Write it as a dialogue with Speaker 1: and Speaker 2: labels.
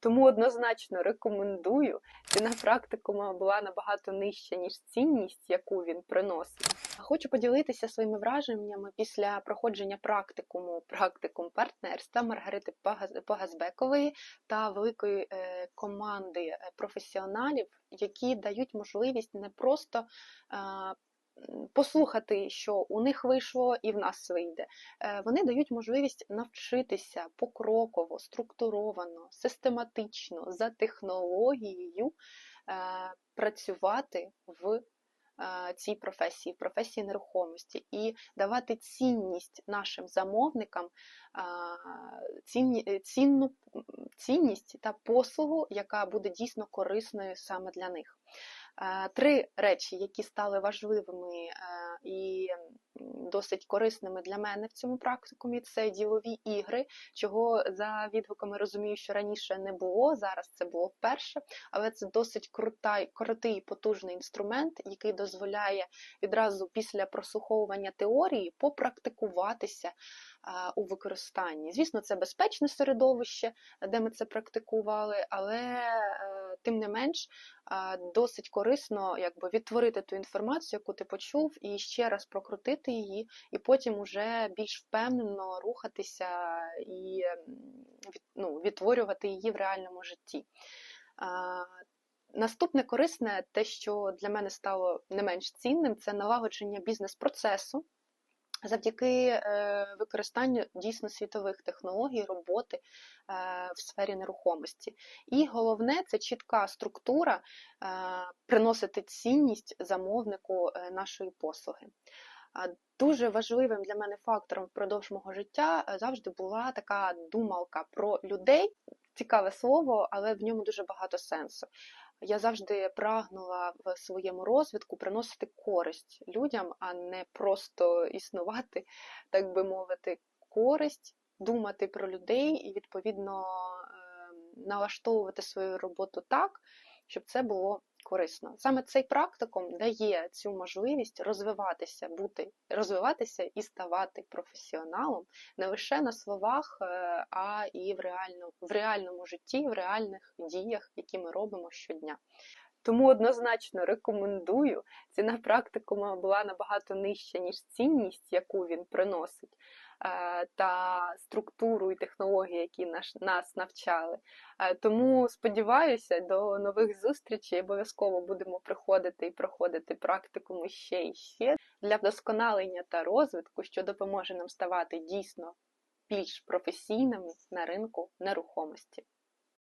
Speaker 1: Тому однозначно рекомендую. Ціна практикума була набагато нижча, ніж цінність, яку він приносить. Хочу поділитися своїми враженнями після проходження практикуму, практикум партнерства Маргарити Погазбекової та великої е, команди е, професіоналів, які дають можливість не просто послухати, що у них вийшло і в нас вийде. Е, Вони дають можливість навчитися покроково, структуровано, систематично за технологією е, працювати в е, цій професії, в професії нерухомості, і давати цінність нашим замовникам, цінну цінність та послугу, яка буде дійсно корисною саме для них. Три речі, які стали важливими е, і досить корисними для мене в цьому практикумі, це ділові ігри, чого за відгуками розумію, що раніше не було, зараз це було вперше, але це досить крута, крутий і потужний інструмент, який дозволяє відразу після прослуховування теорії попрактикуватися у використанні. Звісно, це безпечне середовище, де ми це практикували, але е, тим не менш досить корисно якби відтворити ту інформацію, яку ти почув, і ще раз прокрутити її, і потім уже більш впевнено рухатися і ну, відтворювати її в реальному житті. Наступне корисне, те, що для мене стало не менш цінним, це налагодження бізнес-процесу завдяки е, використанню дійсно світових технологій роботи е, в сфері нерухомості. І головне це чітка структура е, приносити цінність замовнику нашої послуги. Дуже важливим для мене фактором впродовж мого життя е, завжди була така думалка про людей. Цікаве слово, але в ньому дуже багато сенсу. Я завжди прагнула в своєму розвитку приносити користь людям, а не просто існувати, так би мовити, користь, думати про людей і відповідно ем, налаштовувати свою роботу так, щоб це було корисно. Саме цей практикум дає цю можливість розвиватися, бути, розвиватися і ставати професіоналом не лише на словах, е, а і в, реальному в реальному житті, в реальних діях, які ми робимо щодня. Тому однозначно рекомендую. Ціна практикума була набагато нижча, ніж цінність, яку він приносить, е, та структуру і технології, які нас навчали. Е, Тому сподіваюся, до нових зустрічей обов'язково будемо приходити і проходити практикуми ще і ще для вдосконалення та розвитку, що допоможе нам ставати дійсно більш професійними на ринку нерухомості.